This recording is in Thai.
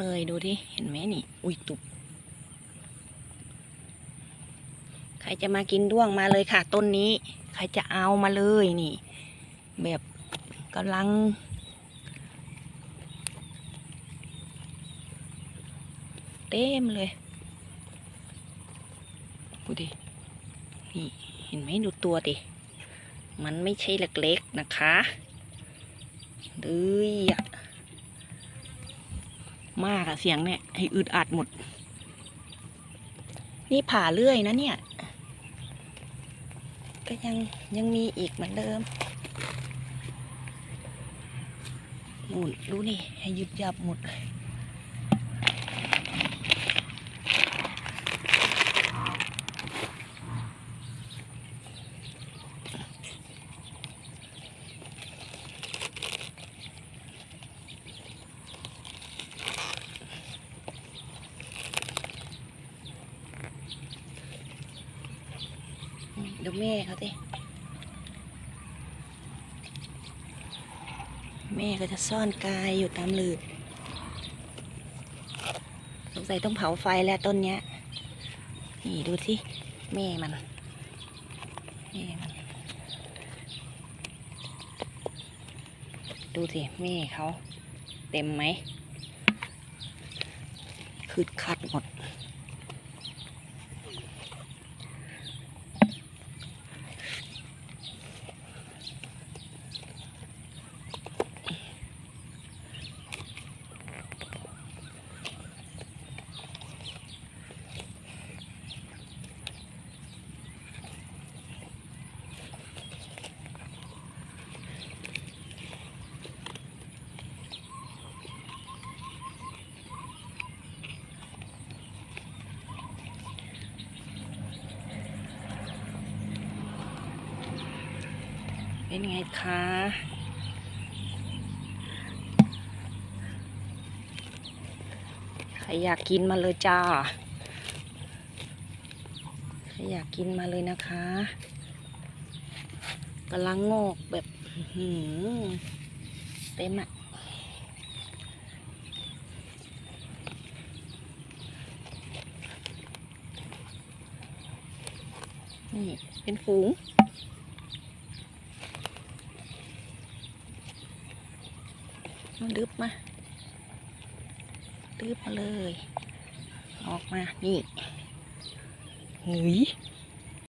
เลยดูที่เห็นไหมนี่ อุ้ยตุบใครจะมากินด้วงมาเลยค่ะ ต้นนี้ ใครจะเอามาเลยนี่ แบบกำลัง เต็มเลยดูดินี่เห็นไหมดูตัวดิมันไม่ใช่เล็กๆนะคะเอ้ยอะ มากอะเสียงเนี่ยให้อึดอัดหมด นี่ผ่าเรื่อยนะเนี่ย ก็ยังยังมีอีกเหมือนเดิมนู่นรู้นี่ให้ยึดยับหมดเลย ดูแม่เขาสิแม่ก็จะซ่อนกายอยู่ตามหลืบสงสัยต้องเผาไฟแล้วต้นเนี้ย นี่ดูสิแม่มันแม่มัน ดูสิแม่เขา เต็มไหมคืดคัดหมด เป็นไงคะใครอยากกินมาเลยจ้าใครอยากกินมาเลยนะคะกำลังงอกแบบหืเต็มอะนี่เป็นฝูง มันดึบมาดึบมาเลย ออกมา นี่เฮ้ย